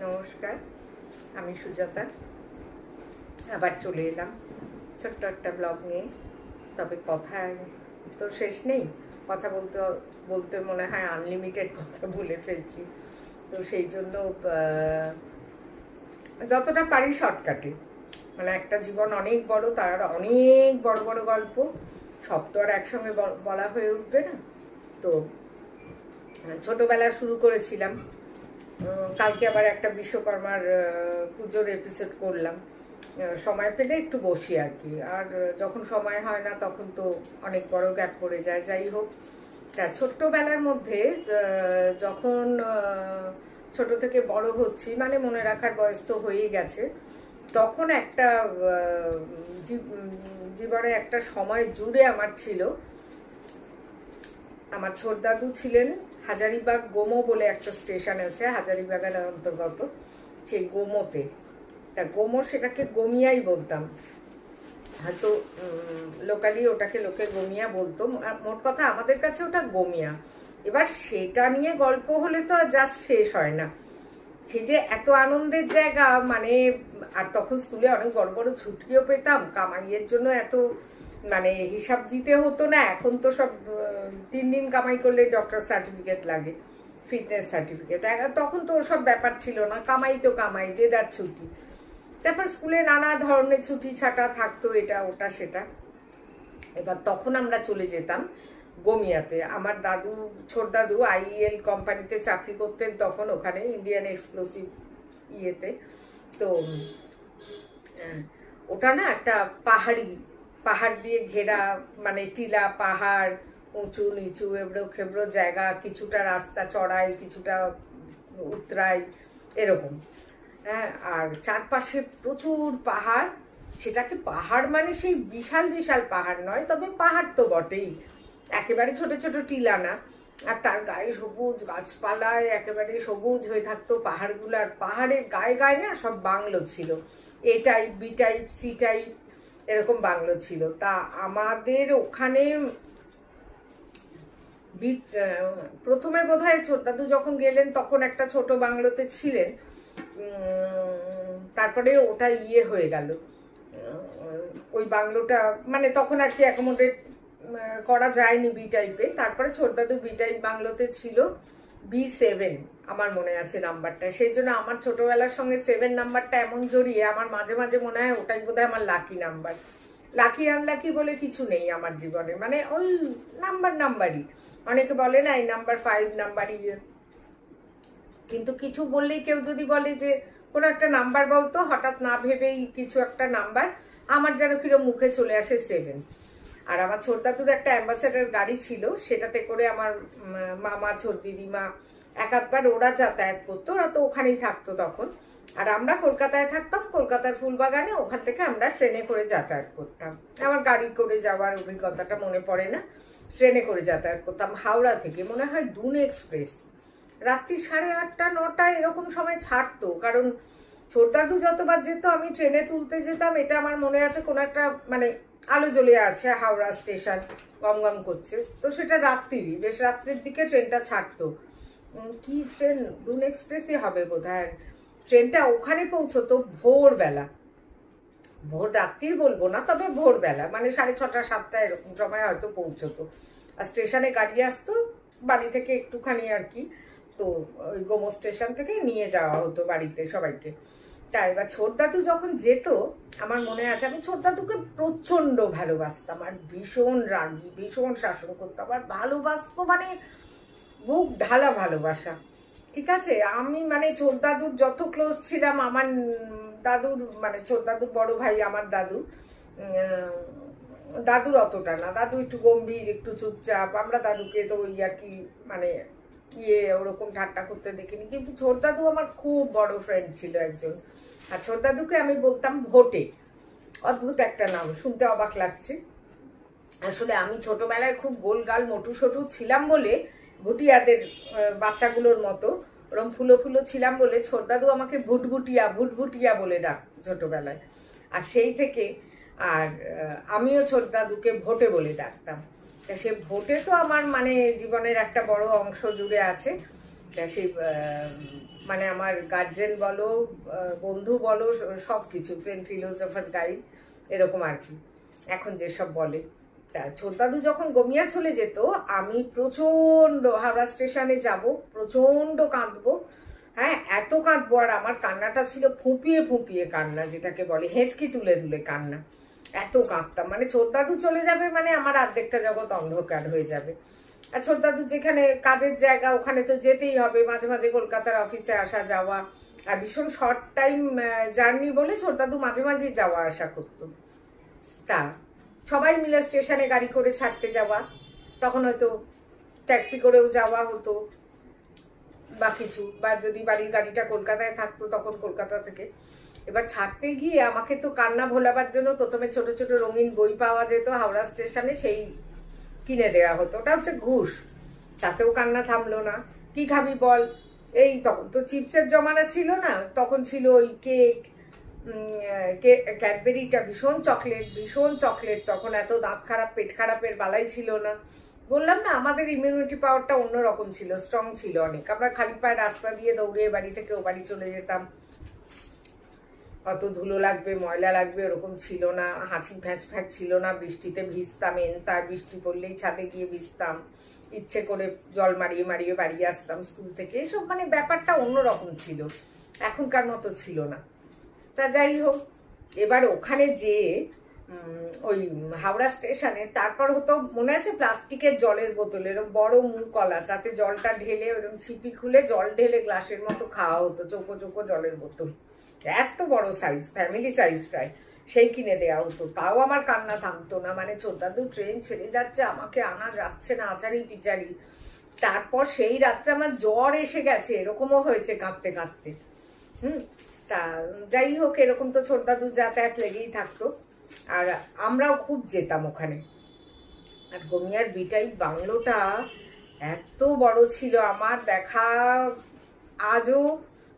নমস্কার, আমি সুজাতা। আবার চলে এলাম ছোট্ট একটা ব্লগ নিয়ে। তবে কথা তো শেষ নেই। কথা বলতে বলতে মনে হয় আনলিমিটেড কথা বলে ফেলছি। তো সেই জন্য যতটা পারি শর্টকাটে মানে একটা জীবন অনেক বড়, তার অনেক বড় বড় গল্প। সব তো আর একসঙ্গে বলা হয়ে উঠবে না। তো, ছোটবেলা শুরু করেছিলাম। কালকে আবার একটা বিশ্বকর্মার পুজোর এপিসোড করলাম। সময় পেলে একটু বসি আর কি। আর যখন সময় হয় না, তখন তো অনেক বড় গ্যাপ পড়ে যায়। যাই হোক, তা ছোট্টবেলার মধ্যে যখন ছোট থেকে বড় হচ্ছি মানে মনে রাখার বয়স তো হয়েই গেছে, তখন একটা জীবনে একটা সময় জুড়ে আমার ছিল। আমার ছোটদাদু ছিলেন হাজারিবাগ গোমো বলে একটা স্টেশন আছে, হাজারিবাগের অন্তর্গত। সেই গোমোতে। তা গোমো সেটাকে গমিয়াই বলতাম। হয়তো লোকালি ওটাকে লোকে গমিয়া বলতো। মোট কথা আমাদের কাছে ওটা গমিয়া। এবার সেটা নিয়ে গল্প হলে তো আর জাস্ট শেষ হয় না। সে যে এত আনন্দের জায়গা মানে আর তখন স্কুলে অনেক বড় বড় ছুটিও পেতাম। কামাইয়ের জন্য এত মানে হিসাব দিতে হতো না, এখন তো সব তিন দিন কামাই করলে ডক্টর সার্টিফিকেট লাগে ফিটনেস সার্টিফিকেট তখন তো ওসব ব্যাপার ছিল না, কামাই তো কামাই, যে যার ছুটি। তারপর স্কুলে নানা ধরনের ছুটি ছাটা থাকতো, এটা, ওটা, সেটা। এবার তখন আমরা চলে যেতাম গমিয়াতে। আমার দাদু, ছোট দাদু আইএল কোম্পানিতে চাকরি করতেন তখন, ওখানে ইন্ডিয়ান এক্সপ্লোসিভ ইয়েতে। তো ওটা না একটা পাহাড়ি পাহাড় দিয়ে ঘেরা মানে টিলা, পাহাড়, উঁচু, নিচু, এবড়ো খেবড়ো জায়গা, কিছুটা রাস্তা চড়াই, কিছুটা উতরাই, এরকম। হ্যাঁ আর চারপাশে প্রচুর পাহাড়। সেটাকে পাহাড় মানে সেই বিশাল বিশাল পাহাড় নয়, তবে পাহাড় তো বটেই। একেবারে ছোট ছোট টিলা না। আর তার গায়ে সবুজ গাছপালায় একেবারে সবুজ হয়ে থাকতো পাহাড়গুলো। আর পাহাড়ের গায়ে গায়ে না সব বাংলো ছিল। A type, B type, C type এরকম বাংলো ছিল। তা আমাদের ওখানে প্রথমে বোধ হয় দাদু যখন গেলেন তখন একটা ছোট বাংলোতে ছিলেন। তারপরে ওটা ইয়ে হয়ে গেল। ওই বাংলোটা মানে তখন আর কি অ্যাকোমোডেট করা যায়নি বি টাইপে তারপরে ছোটদাদু বি টাইপ বাংলোতে ছিল বি সেভেন আমার মনে আছে নাম্বারটা। সেই জন্য আমার ছোটবেলার সঙ্গে সেভেন নাম্বারটা এমন জড়িয়ে আমার মাঝে মাঝে মনে হয় ওটাই বোধহয় আমার লাকি নাম্বার লাকি আনলাকি বলে কিছু নেই আমার জীবনে। মানে ওই নাম্বার, নাম্বারই। অনেকে বলে না, এই নাম্বার ফাইভ নাম্বারই কিন্তু কিছু বললেই কেউ যদি বলে যে, কোনো একটা নাম্বার বলতো হঠাৎ না ভেবেই কিছু একটা নাম্বার। আমার যেন কিরম মুখে চলে আসে সেভেন আর আমার ছোটদাদুর একটা অ্যাম্বাসেডার গাড়ি ছিল, সেটাতে করে আমার মামা, ছোট দিদিমা এক আধবার ওরা যাতায়াত করতো, ওরা তো ওখানেই থাকতো তখন। আর আমরা কলকাতায় থাকতাম, কলকাতার ফুলবাগানে, ওখান থেকে আমরা ট্রেনে করে যাতায়াত করতাম। আমার গাড়ি করে যাওয়ার অভিজ্ঞতাটা মনে পড়ে না। ট্রেনে করে যাতায়াত করতাম, হাওড়া থেকে, মনে হয় দুন এক্সপ্রেস। রাত্রি সাড়ে আটটা, নটা এরকম সময় ছাড়তো, কারণ ছোটদাদু যতবার যেত, আমি ট্রেনে তুলতে যেতাম, এটা আমার মনে আছে কোনো একটা মানে আলো জ্বলে আছে, হাওড়া স্টেশন গম গম করছে। তো সেটা রাত্রিরই বেশ রাত্রির দিকে ট্রেনটা ছাড়তো। কি ট্রেন দুন এক্সপ্রেসই হবে বোধ হয় ট্রেনটা ওখানে পৌঁছতো ভোরবেলা। ভোর রাত্রির বলব না, তবে ভোরবেলা। মানে সাড়ে ছটা, সাতটা এরকম সময় হয়তো পৌঁছতো। আর স্টেশনে গাড়ি আসতো, বাড়ি থেকে একটুখানি আর কি। তো ওই গোমো স্টেশন থেকে নিয়ে যাওয়া হতো বাড়িতে সবাইকে। তা এবার ছোট দাদু যখন যেত, আমার মনে আছে আমি ছোট দাদুকে প্রচণ্ড ভালোবাসতাম। আর ভীষণ রাগী, ভীষণ শাসন করতাম। আর ভালোবাসতো মানে বুক ঢালা ভালোবাসা। ঠিক আছে? আমি মানে ছোট দাদুর যত ক্লোজ ছিলাম, আমার দাদুর মানে ছোট দাদুর বড় ভাই আমার দাদু দাদুর অতটা না। দাদু একটু গম্ভীর, একটু চুপচাপ। আমরা দাদুকে তো ওই আর কি মানে ইয়ে ওরকম ঠাট্টা করতে দেখিনি। কিন্তু ছোট দাদু আমার খুব বড় ফ্রেন্ড ছিল একজন। আর ছোট দাদুকে আমি বলতাম ভোটে। অদ্ভুত একটা নাম, শুনতে অবাক লাগছে। আসলে আমি ছোটবেলায় খুব গোলগাল, মোটু সটু ছিলাম বলে ভুটিয়াদের বাচ্চাগুলোর মতো। ওরম ফুলো ফুলো ছিলাম বলে ছোটদাদু আমাকে ভুটভুটিয়া ভুটভুটিয়া বলে ডাক ছোটবেলায়। আর সেই থেকে আর আমিও ছোটদাদুকে ভোটে বলে ডাকতাম। তা সে ভোটে তো আমার মানে জীবনের একটা বড় অংশ জুড়ে আছে। তা সেই মানে আমার গার্জেন বলো বন্ধু বলো সব কিছু ফ্রেন্ড ফিলোসফার গাইড এরকম আর কি। এখন যেসব বলে। তা ছোটদাদু যখন গমিয়া চলে যেত, আমি প্রচণ্ড হাওড়া স্টেশনে যাব, প্রচণ্ড কাঁদবো। হ্যাঁ এত কাঁদবো আর আমার কান্নাটা ছিল ফুঁপিয়ে ফুঁপিয়ে কান্না, যেটাকে বলে হেঁচকি তুলে তুলে কান্না। এত কাঁদতাম। মানে ছোটদাদু চলে যাবে মানে আমার অর্ধেকটা জগৎ অন্ধকার হয়ে যাবে। আর ছোটদাদু যেখানে কাজের জায়গা, ওখানে তো যেতেই হবে। মাঝে মাঝে কলকাতার অফিসে আসা যাওয়া। আর ভীষণ শর্ট টাইম জার্নি বলে ছোটদাদু মাঝে মাঝে যাওয়া আসা করতো। তা সবাই মিলে স্টেশনে গাড়ি করে ছাড়তে যাওয়া। তখন হয়তো ট্যাক্সি করেও যাওয়া হতো বা কিছু। বা যদি বাড়ির গাড়িটা কলকাতায় থাকতো, তখন কলকাতা থেকে। এবার ছাড়তে গিয়ে আমাকে তো কান্না ভোলাবার জন্য প্রথমে ছোট ছোট রঙিন বই পাওয়া যেত হাওড়া স্টেশনে, সেই কিনে দেওয়া হতো। ওটা হচ্ছে ঘুষ। তাতেও কান্না থামলো না। কি খাবি বল? এই তখন তো চিপসের জমানা ছিল না। তখন ছিল ওই কেক ক্যাডবেরিটা ভীষণ চকলেট ভীষণ চকলেট তখন এত দাঁত খারাপ, পেট খারাপের বালাই ছিল না। বললাম, না, আমাদের ইমিউনিটি পাওয়ারটা অন্যরকম ছিল স্ট্রং ছিল অনেক। আমরা খালি পায়ে রাস্তা দিয়ে দৌড়ে বাড়ি থেকে ও বাড়ি চলে যেতাম। অত ধুলো লাগবে, ময়লা লাগবে, ওরকম ছিল না। হাঁচি ফ্যাঁচ ফ্যাঁচ ছিল না। বৃষ্টিতে ভিজতাম, এনতার, বৃষ্টি পড়লেই ছাদে গিয়ে ভিজতাম। ইচ্ছে করে জল মারিয়ে মারিয়ে বাড়ি আসতাম স্কুল থেকে। এসব মানে ব্যাপারটা অন্যরকম ছিল। এখনকার মতো ছিল না। তা যাই হোক, এবার ওখানে যে ওই হাওড়া স্টেশনে, তারপর হতো মনে আছে প্লাস্টিকের জলের বোতল এরকম বড় মুখকলা তাতে জলটা ঢেলে ওরকম ছিপি খুলে জল ঢেলে গ্লাসের মতো খাওয়া হতো, চোখো চোখো জলের বোতল। এত বড় সাইজ ফ্যামিলি সাইজ প্রায়, সেই কিনে দেওয়া হতো। তাও আমার কান্না থামতো না মানে ছোটাদু ট্রেন ছেড়ে যাচ্ছে, আমাকে আনা যাচ্ছে না, আচারি পিচারি তারপর সেই রাত্রে আমার জ্বর এসে গেছে, এরকমও হয়েছে কাঁদতে কাঁদতে হুম? তা, যাই হোক, এরকম তো ছোটদাদু যাতায়াত লেগেই থাকতো। আর আমরাও খুব যেতাম ওখানে। আর গমিয়ার বিটাই বাংলোটা এত বড় ছিল, আমার দেখা আজও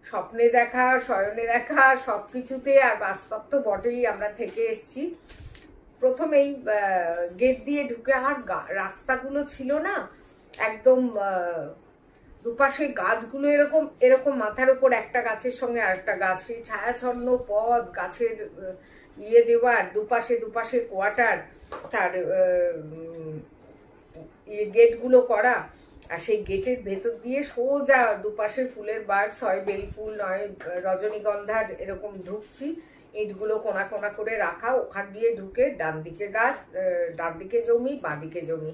স্বপ্নে দেখা, শয়নে দেখা সব কিছুতে আর বাস্তব তো বটেই আমরা থেকে এসছি। প্রথমেই গেট দিয়ে ঢুকে আর রাস্তাগুলো ছিল না, একদম দুপাশে গাছগুলো এরকম এরকম মাথার উপর একটা গাছের সঙ্গে আরেকটা গাছ, সেই ছায়াছন্ন পথ, গাছের ইয়ে দেওয়ার, দুপাশে দুপাশে কোয়ার্টার, তার ইয়ে গেটগুলো করা, আর সেই গেটের ভেতর দিয়ে সোজা দুপাশে ফুলের বার্ডস হয় বেল ফুল, নয় রজনীগন্ধার এরকম ঢুকছি, ইটগুলো কোনা কোনা করে রাখা, ওখান দিয়ে ঢুকে ডান দিকে গাছ ডান দিকে জমি বাঁ দিকে জমি।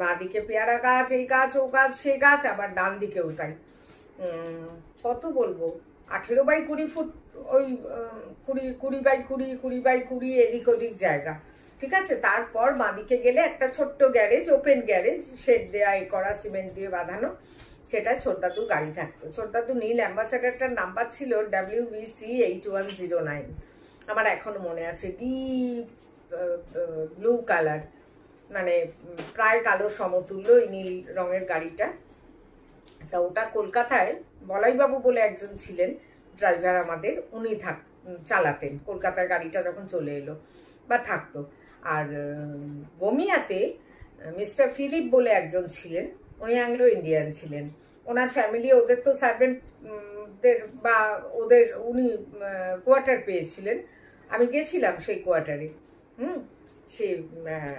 বাঁ দিকে পেয়ারা গাছ, এই গাছ, ও গাছ, সে গাছ, আবার ডান দিকেও তাই কত বলব? আঠেরো বাই কুড়ি ফুট, ওই কুড়ি কুড়ি বাই কুড়ি কুড়ি বাই কুড়ি, এদিক ওদিক জায়গা। ঠিক আছে? তারপর বাঁদিকে গেলে একটা ছোট্ট গ্যারেজ, ওপেন গ্যারেজ, শেড দেওয়া এ করা, সিমেন্ট দিয়ে বাঁধানো। সেটা ছোটদাদু গাড়ি থাকতো। ছোটদাদু নীল অ্যাম্বাসাডারটার নাম্বার ছিল W BC eight one zero nine আমার এখনও মনে আছে ডিপ ব্লু কালার মানে প্রায় কালো সমতুল্য এই নীল রঙের গাড়িটা। তা ওটা কলকাতায় বলাইবাবু বলে একজন ছিলেন ড্রাইভার আমাদের উনি থাক চালাতেন। কলকাতার গাড়িটা যখন চলে এলো বা থাকতো। আর উম, গমিয়াতে মিস্টার ফিলিপ বলে একজন ছিলেন উনি অ্যাংলো ইন্ডিয়ান ছিলেন। ওনার ফ্যামিলি ওদের তো সার্ভেন্টদের বা ওদের উনি কোয়ার্টার পেয়েছিলেন। আমি গেছিলাম সেই কোয়ার্টারে। হুম? সে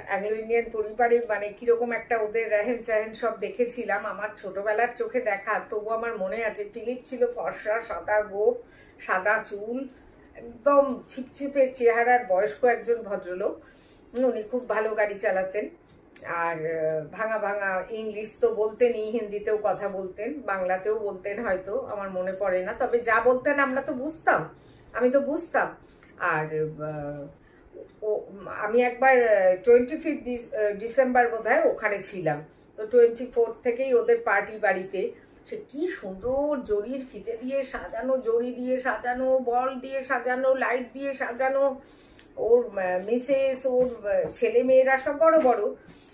অ্যাংলো ইন্ডিয়ান পরিবারে মানে কীরকম একটা ওদের রেহেন স্যাহেন সব দেখেছিলাম, আমার ছোটবেলার চোখে দেখা, তবু আমার মনে আছে ফিলিপ ছিল ফর্সা, সাদা গোপ, সাদা চুল, একদম ছিপছিপে চেহারার বয়স্ক একজন ভদ্রলোক উনি খুব ভালো গাড়ি চালাতেন, আর ভাঙা ভাঙা ইংলিশ তো বলতেনই হিন্দিতেও কথা বলতেন, বাংলাতেও বলতেন হয়তো, আমার মনে পড়ে না, তবে যা বলতেন আমরা তো বুঝতাম, আমি তো বুঝতাম, আর ও, আমি একবার টোয়েন্টি ফিফথ ডিসেম্বর বোধ ওখানে ছিলাম। তো টোয়েন্টি ফোর্থ থেকেই ওদের পার্টি বাড়িতে। সে কি সুন্দর জরির ফিতে দিয়ে সাজানো জরি দিয়ে সাজানো, বল দিয়ে সাজানো লাইট দিয়ে সাজানো। ওর মিসেস ওর ছেলে মেয়েরা সব বড় বড়।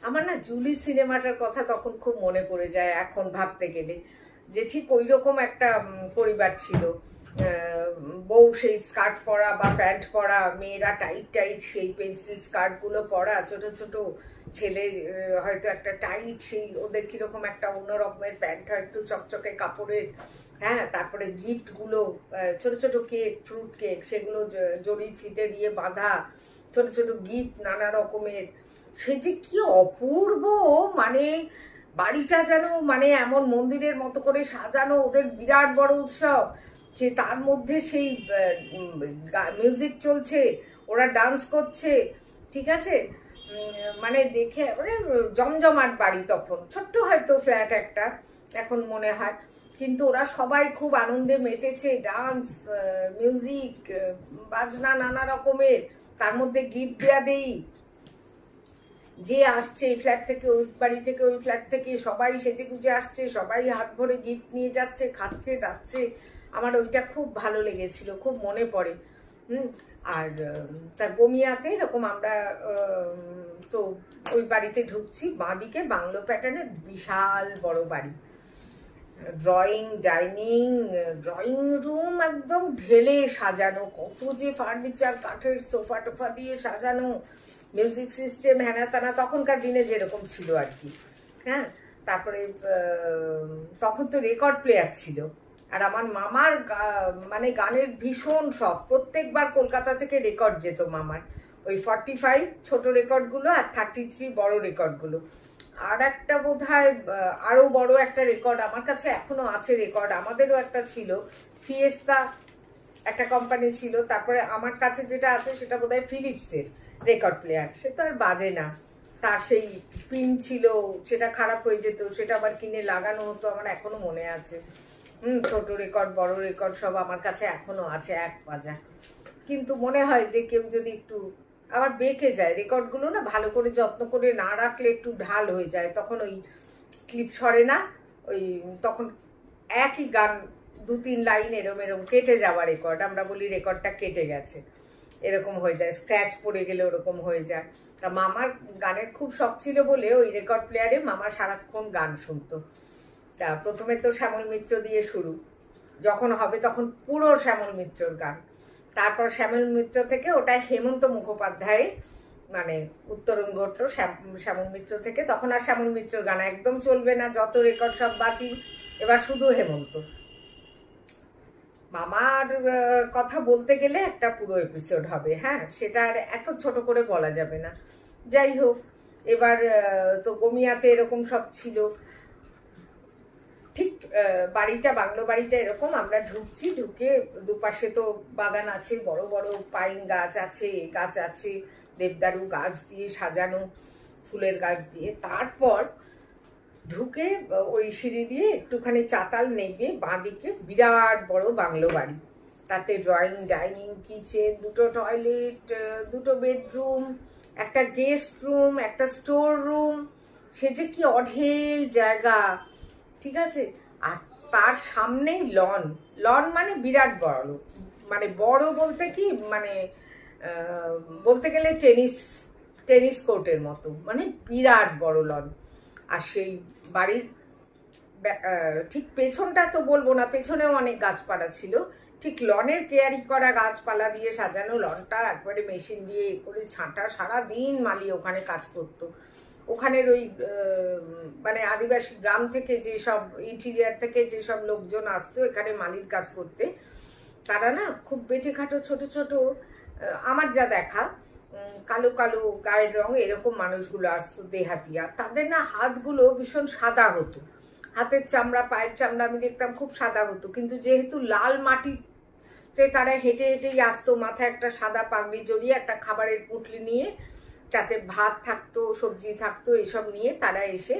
আমার না জুলি সিনেমাটার কথা তখন খুব মনে পড়ে যায় এখন ভাবতে গেলে। যে ঠিক ওই রকম একটা পরিবার ছিল। বউ সেই স্কার্ট পরা বা প্যান্ট পরা, মেয়েরা টাইট টাইট সেই পেন্সিল স্কার্টগুলো পরা, ছোট ছোট ছেলে হয়তো একটা টাইট সেই ওদের কীরকম একটা অন্য রকমের প্যান্ট হয় একটু চকচকে কাপড়ের হ্যাঁ তারপরে গিফটগুলো ছোট ছোট কেক ফ্রুট কেক সেগুলো জরির ফিতে দিয়ে বাঁধা, ছোট ছোট গিফট নানা রকমের। সে যে কি অপূর্ব মানে বাড়িটা যেন মানে এমন মন্দিরের মতো করে সাজানো, ওদের বিরাট বড় উৎসব। যে তার মধ্যে সেই মিউজিক চলছে, ওরা ডান্স করছে, ঠিক আছে? মানে দেখে মানে জমজমাট বাড়ি তখন। ছোট্ট হয়তো ফ্ল্যাট একটা, এখন মনে হয়। কিন্তু ওরা সবাই খুব আনন্দে মেতেছে ডান্স মিউজিক বাজনা নানা রকমের। তার মধ্যে গিফট দেয়া দেই। যে আসছে এই ফ্ল্যাট থেকে, ওই বাড়ি থেকে, ওই ফ্ল্যাট থেকে, সবাই সেজে গুজে আসছে, সবাই হাত ভরে গিফট নিয়ে যাচ্ছে, খাচ্ছে, দাচ্ছে। আমার ওইটা খুব ভালো লেগেছিল, খুব মনে পড়ে। আর তা গমিয়াতে এরকম আমরা তো ওই বাড়িতে ঢুকছি, বাঁদিকে বাংলো প্যাটার্নের বিশাল বড় বাড়ি। ড্রয়িং ডাইনিং ড্রয়িং রুম একদম ঢেলে সাজানো, কত যে ফার্নিচার কাঠের সোফা টোফা দিয়ে সাজানো মিউজিক সিস্টেম হ্যানা তানা তখনকার দিনে যেরকম ছিল আর কি। হ্যাঁ তারপরে তখন তো রেকর্ড প্লেয়ার ছিল। আর আমার মামার মানে গানের ভীষণ শখ। প্রত্যেকবার কলকাতা থেকে রেকর্ড যেত মামার। ওই ফর্টি ফাইভ ছোটো রেকর্ডগুলো আর থার্টি থ্রি বড় রেকর্ডগুলো আর একটা বোধ হয় আরও বড় একটা রেকর্ড আমার কাছে এখনও আছে রেকর্ড আমাদেরও একটা ছিল ফিয়েস্তা একটা কোম্পানি ছিল। তারপরে আমার কাছে যেটা আছে সেটা বোধ হয় ফিলিপসের রেকর্ড প্লেয়ার সে তো আর বাজে না। তার সেই পিন ছিল, সেটা খারাপ হয়ে যেত, সেটা আবার কিনে লাগানো হতো, আমার এখনও মনে আছে। হুম, ছোট রেকর্ড বড় রেকর্ড সব আমার কাছে এখনও আছে, এক পাজা কিন্তু মনে হয় যে কেউ যদি একটু আবার বেঁকে যায় রেকর্ডগুলো না ভালো করে যত্ন করে না রাখলে একটু ঢাল হয়ে যায়, তখন ওই ক্লিপ সরে না, ওই তখন একই গান দু তিন লাইন এরম এরম কেটে যাওয়া রেকর্ড আমরা বলি রেকর্ডটা কেটে গেছে। এরকম হয়ে যায় স্ক্র্যাচ পড়ে গেলে ওরকম হয়ে যায়। তা মামার গানের খুব শখ ছিল বলে ওই রেকর্ড প্লেয়ারে মামা সারাক্ষণ গান শুনতো। তা প্রথমে তো শ্যামল মিত্র দিয়ে শুরু। যখন হবে তখন পুরো শ্যামল মিত্রর গান। তারপর শ্যামল মিত্র থেকে ওটা হেমন্ত মুখোপাধ্যায় মানে উত্তরণ ঘটল শ্যাম- শ্যামল মিত্র থেকে। তখন আর শ্যামল মিত্রর গান একদম চলবে না, যত রেকর্ড সব বাতিল। এবার শুধু হেমন্ত। মামার কথা বলতে গেলে একটা পুরো এপিসোড হবে হ্যাঁ? সেটা আর এত ছোট করে বলা যাবে না। যাই হোক, এবার তো গমিয়াতে এরকম সব ছিল। ঠিক বাড়িটা, বাংলো বাড়িটা এরকম, আমরা ঢুকছি, ঢুকে দুপাশে তো বাগান আছে, বড় বড় পাইন গাছ আছে, এ গাছ আছে, দেবদারু গাছ দিয়ে সাজানো, ফুলের গাছ দিয়ে। তারপর ঢুকে ওই সিঁড়ি দিয়ে একটুখানি চাতাল নেবে, বাঁদিকে বিরাট বড় বাংলো বাড়ি। তাতে ড্রয়িং ডাইনিং কিচেন দুটো টয়লেট দুটো বেডরুম একটা গেস্ট রুম একটা স্টোর রুম সে যে কি অঢেল জায়গা। ঠিক আছে? আর তার সামনেই লন। লন মানে বিরাট বড়। মানে বড় বলতে কি? মানে বলতে গেলে টেনিস টেনিস কোর্টের মতো। মানে বিরাট বড় লন। আর সেই বাড়ির ঠিক পেছনটা তো বলব না, পেছনেও অনেক গাছপালা ছিল। ঠিক লনের কেয়ারি করা গাছপালা দিয়ে সাজানো লনটা একবারে মেশিন দিয়ে করে ছাঁটা সারা দিন মালি ওখানে কাজ করতো। ওখানের ওই মানে আদিবাসী গ্রাম থেকে যেসব ইন্টিরিয়ার থেকে যেসব লোকজন আসতো এখানে মালির কাজ করতে, তারা না খুব বেটে খাটো ছোট ছোট আমার যা দেখা কালো কালো গায়ের রং এরকম মানুষগুলো আসতো দেহাতিয়া, তাদের না হাতগুলো ভীষণ সাদা হতো। হাতের চামড়া, পায়ের চামড়া আমি দেখতাম খুব সাদা হতো, কিন্তু যেহেতু লাল মাটিতে তারা হেঁটে হেঁটেই আসতো, মাথায় একটা সাদা পাগড়ি জড়িয়ে একটা খাবারের পুটলি নিয়ে তাতে ভাত থাকতো, সবজি থাকতো এসব নিয়ে তারা এসে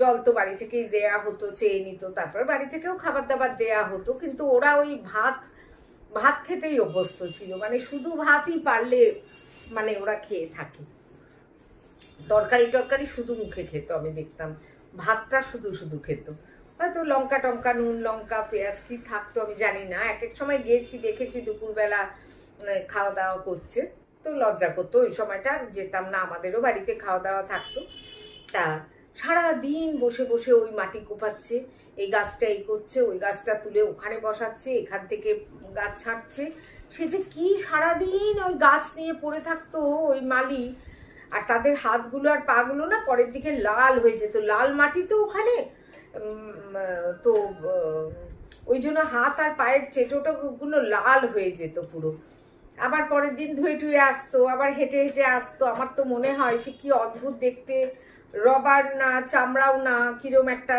জল তো বাড়ি থেকেই দেয়া হতো, চেয়ে নিত, তারপর বাড়ি থেকেও খাবার দাবার দেয়া হতো, কিন্তু ওরা ওই ভাত ভাত খেতেই অভ্যস্ত ছিল। মানে শুধু ভাতই পারলে মানে ওরা খেয়ে থাকে। তরকারি টরকারি শুধু মুখে খেত, আমি দেখতাম। ভাতটা শুধু শুধু খেত। হয়তো লঙ্কা টঙ্কা, নুন লঙ্কা, পেঁয়াজ কি থাকতো, আমি জানি না। এক এক সময় গেছি, দেখেছি, দুপুরবেলা খাওয়া দাওয়া করছে। তো লজ্জা করতো। ওই সময়টা যেতাম না, আমাদেরও বাড়িতে খাওয়া দাওয়া থাকতো। তা সারা দিন বসে বসে ওই মাটি কোপাচ্ছে, এই গাছটা এই করছে, ওই গাছটা তুলে ওখানে বসাচ্ছে, এখান থেকে গাছ ছাড়ছে। সে যে কি সারাদিন ওই গাছ নিয়ে পড়ে থাকতো ওই মালি। আর তাদের হাতগুলো আর পাগুলো না পরের দিকে লাল হয়ে যেত। লাল মাটি তো ওখানে তো ওই জন্য হাত আর পায়ের চেটোটা গুলো লাল হয়ে যেত পুরো। আবার পরের দিন ধুয়ে টুয়ে আসতো, আবার হেঁটে হেঁটে আসতো। আমার তো মনে হয় সে কি অদ্ভুত দেখতে। রবার না, চামড়াও না, কিরম একটা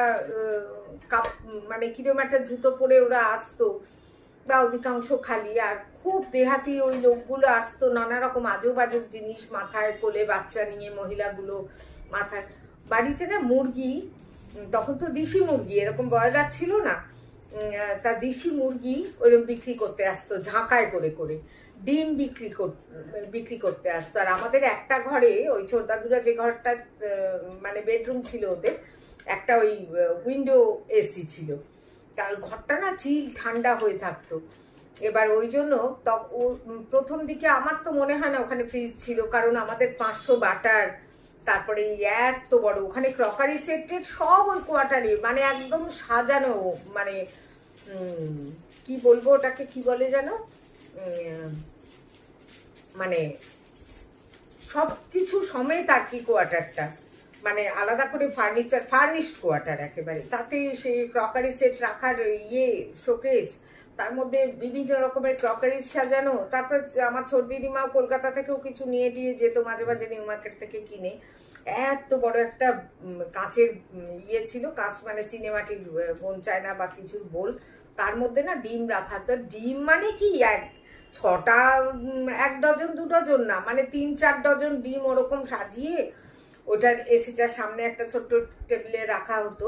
কাপ মানে কিরম একটা জুতো পরে ওরা আসতো। বা অধিকাংশ খালি, আর খুব দেহাতি ওই লোকগুলো আসতো, নানা রকম আজব আজব জিনিস মাথায়, কোলে বাচ্চা নিয়ে, মহিলাগুলো মাথায়। বাড়িতে না মুরগি, তখন তো দেশি মুরগি, এরকম ব্রয়লার ছিল না। তা দেশি মুরগি ওইরকম বিক্রি করতে আসতো, ঝাঁকায় করে করে। ডিম বিক্রি কর- বিক্রি করতে আসতো। আর আমাদের একটা ঘরে, ওই ছোটদাদুরা যে ঘরটা মানে বেডরুম ছিল ওদের, একটা ওই উইন্ডো এসি ছিল। তার ঘরটা না চিল ঠান্ডা হয়ে থাকতো। এবার ওই জন্য প্রথম দিকে আমার তো মনে হয় না ওখানে ফ্রিজ ছিল, কারণ আমাদের পাঁচশো বাটার, তারপরে এত বড়, ওখানে ক্রকারি সেটের সব ওই কোয়ার্টারে মানে একদম সাজানো মানে কি বলব ওটাকে, কি বলে যেন? মানে সব কিছু সমেত আর কি কোয়ার্টারটা। মানে আলাদা করে ফার্নিচার ফার্নিশ কোয়ার্টার একেবারে। তাতে সেই ক্রকারি সেট রাখার ইয়ে শোকেস, তার মধ্যে বিভিন্ন রকমের ক্রকারিজ সাজানো। তারপর আমার ছোট দিদিমাও কলকাতা থেকেও কিছু নিয়ে দিয়ে যেত মাঝে মাঝে নিউ মার্কেট থেকে কিনে। এত বড় একটা কাঁচের ইয়ে ছিল। কাঁচ মানে চিনেমাটির বোন চায়না বা কিছুর বোল। তার মধ্যে না ডিম রাখা। তো ডিম মানে কি? এক ছটা এক ডজন, দু ডজন না মানে তিন, চার ডজন ডিম ওরকম সাজিয়ে ওটার এসিটার সামনে একটা ছোট্ট টেবিলে রাখা হতো,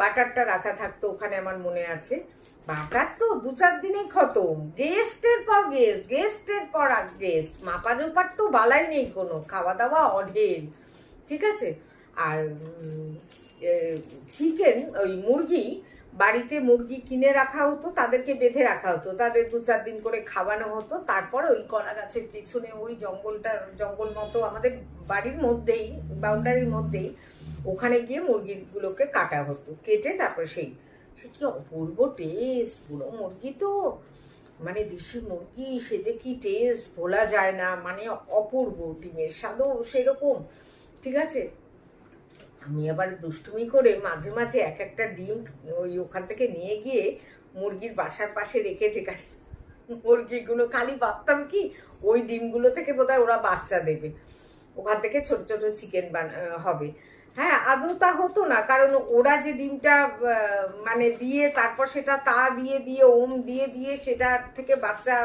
বাটারটা রাখা থাকতো ওখানে আমার মনে আছে। বাটার তো দু চার দিনেই খতম, গেস্টের পর গেস্ট, গেস্টের পর আর গেস্ট মাপা জোপার তো বালাই নেই কোনো খাওয়া দাওয়া অঢেল, ঠিক আছে? আর চিকেন, ওই মুরগি বাড়িতে মুরগি কিনে রাখা হতো, তাদেরকে বেঁধে রাখা হতো। তাদের দু চার দিন করে খাওয়ানো হতো। তারপর ওই কলা গাছের পিছনে ওই জঙ্গলটা জঙ্গল মতো আমাদের বাড়ির মধ্যেই বাউন্ডারির মধ্যেই, ওখানে গিয়ে মুরগিগুলোকে কাটা হতো। কেটে তারপর সেই, সে কি অপূর্ব টেস্ট পুরো মুরগি তো। মানে দেশি মুরগি, সে যে কি টেস্ট ভোলা যায় না। মানে অপূর্ব ডিমের স্বাদও সেরকম। ঠিক আছে? আমি আবার দুষ্টুমি করে মাঝে মাঝে এক একটা ডিম ওই ওখান থেকে নিয়ে গিয়ে মুরগির বাসার পাশে রেখে যেখানে মুরগিগুলো খালি ভাবতাম কি, ওই ডিমগুলো থেকে বোধহয় ওরা বাচ্চা দেবে। ওখান থেকে ছোট ছোট চিকেন হবে। হ্যাঁ আদৌ তা হতো না, কারণ ওরা যে ডিমটা মানে দিয়ে তারপর সেটা তা দিয়ে দিয়ে, ওম দিয়ে দিয়ে সেটা থেকে বাচ্চা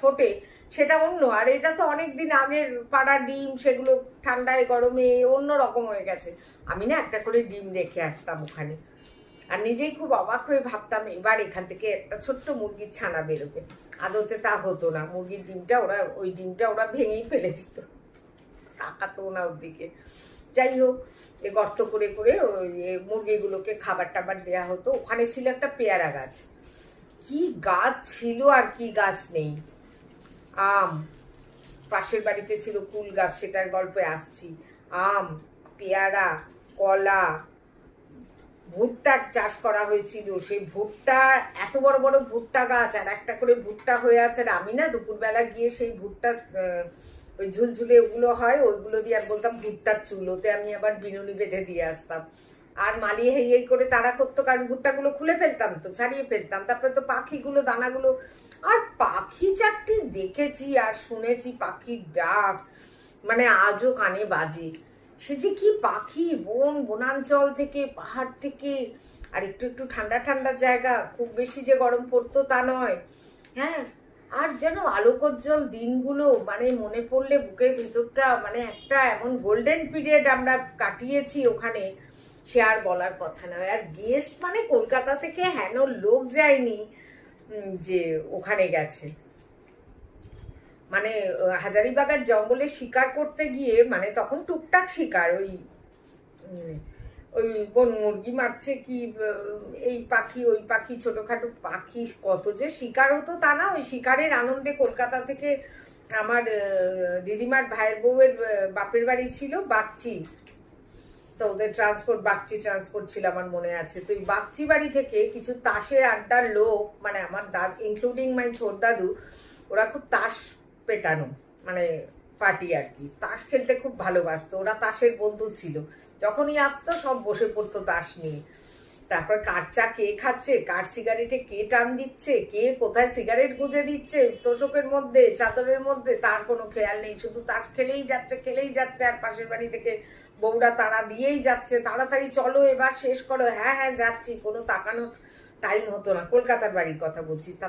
ফোটে সেটা অন্য, আর এটা তো অনেক দিন আগের পাড়া ডিম, সেগুলো ঠান্ডায়, গরমে অন্য রকম হয়ে গেছে। আমি না একটা করে ডিম রেখে আসতাম ওখানে। আর নিজেই খুব অবাক হয়ে ভাবতাম, এবার এখান থেকে একটা ছোট্ট মুরগির ছানা বেরোবে। আদতে তা হতো না, মুরগির ডিমটা ওরা, ওই ডিমটা ওরা ভেঙেই ফেলে দিত। তাকাতো না ওর দিকে। যাই হোক, এ গর্ত করে করে ওই মুরগিগুলোকে খাবার টাবার দেওয়া হতো। ওখানে ছিল একটা পেয়ারা গাছ। কি গাছ ছিল আর কি গাছ নেই। আম। পাশের বাড়িতে ছিল কুল গাছ, সেটার গল্পে আসছি। আম, পেয়ারা, কলা ভুট্টার চাষ করা হয়েছিল। সেই ভুট্টা, এত বড় বড় ভুট্টা গাছ, আর একটা করে ভুট্টা হয়ে আছে আর আমি না দুপুরবেলা গিয়ে সেই ভুট্টা ওই ঝুলঝুলে ওগুলো হয়, ওইগুলো দিয়ে আর বলতাম ভুট্টার চুল, ওতে আমি আবার বিনুনি বেঁধে দিয়ে আসতাম। আর মালিয়ে হেই করে তারা করতো, কারণ ভুট্টাগুলো খুলে ফেলতাম তো, ছাড়িয়ে ফেলতাম। তারপরে তো পাখিগুলো, দানাগুলো আর পাখি চারটি দেখেছি আর শুনেছি পাখির ডাক। মানে আজও কানে বাজে। সে যে কি পাখি, বন, বনাঞ্চল থেকে, পাহাড় থেকে, আর একটু একটু ঠান্ডা ঠান্ডা জায়গা, খুব বেশি যে গরম পড়তো তা নয়। হ্যাঁ আর যেন আলোকোজ্জ্বল দিনগুলো মানে মনে পড়লে বুকের ভিতরটা মানে একটা এমন গোল্ডেন পিরিয়ড আমরা কাটিয়েছি ওখানে, সে আর বলার কথা নয়। আর গেস্ট মানে কলকাতা থেকে হেন লোক যায়নি। যে ওখানে গেছে। মানে হাজারিবাগার জঙ্গলে শিকার করতে গিয়ে মানে তখন টুকটাক শিকার, ওই ওই বন মুরগি মারছে কি এই পাখি, ওই পাখি, ছোটখাটো পাখি, কত যে শিকার হতো তা না, ওই শিকারের আনন্দে কলকাতা থেকে আমার দিদিমার ভাইয়ের বউয়ের বাপের বাড়ি ছিল বাগচি। তো ওদের ট্রান্সপোর্ট বাগচি ট্রান্সপোর্ট ছিল আমার মনে আছে। তো এই বাগচি বাড়ি থেকে কিছু তাসের আড্ডার লোক মানে আমার দাদ ইনক্লুডিং মাই ছোট দাদু, ওরা খুব তাস পেটানো মানে পার্টি আর কি। তাস খেলতে খুব ভালোবাসতো, ওরা তাসের বন্ধু ছিল। যখনই আসতো, সব বসে পড়তো তাস নিয়ে। তারপর কার চা কে খাচ্ছে, কার সিগারেটে কে টান দিচ্ছে, কে কোথায় সিগারেট গুঁজে দিচ্ছে, তোষকের মধ্যে, চাদরের মধ্যে, তার কোনো খেয়াল নেই। শুধু তাস খেলেই যাচ্ছে খেলেই যাচ্ছে, আর পাশের বাড়ি থেকে বউরা তারা দিয়েই যাচ্ছে, তাড়াতাড়ি চলো, এবার শেষ করো। হ্যাঁ হ্যাঁ যাচ্ছি। কোনো তাকানো টাইম হতো না। কলকাতার বাড়ির কথা বলছি। তা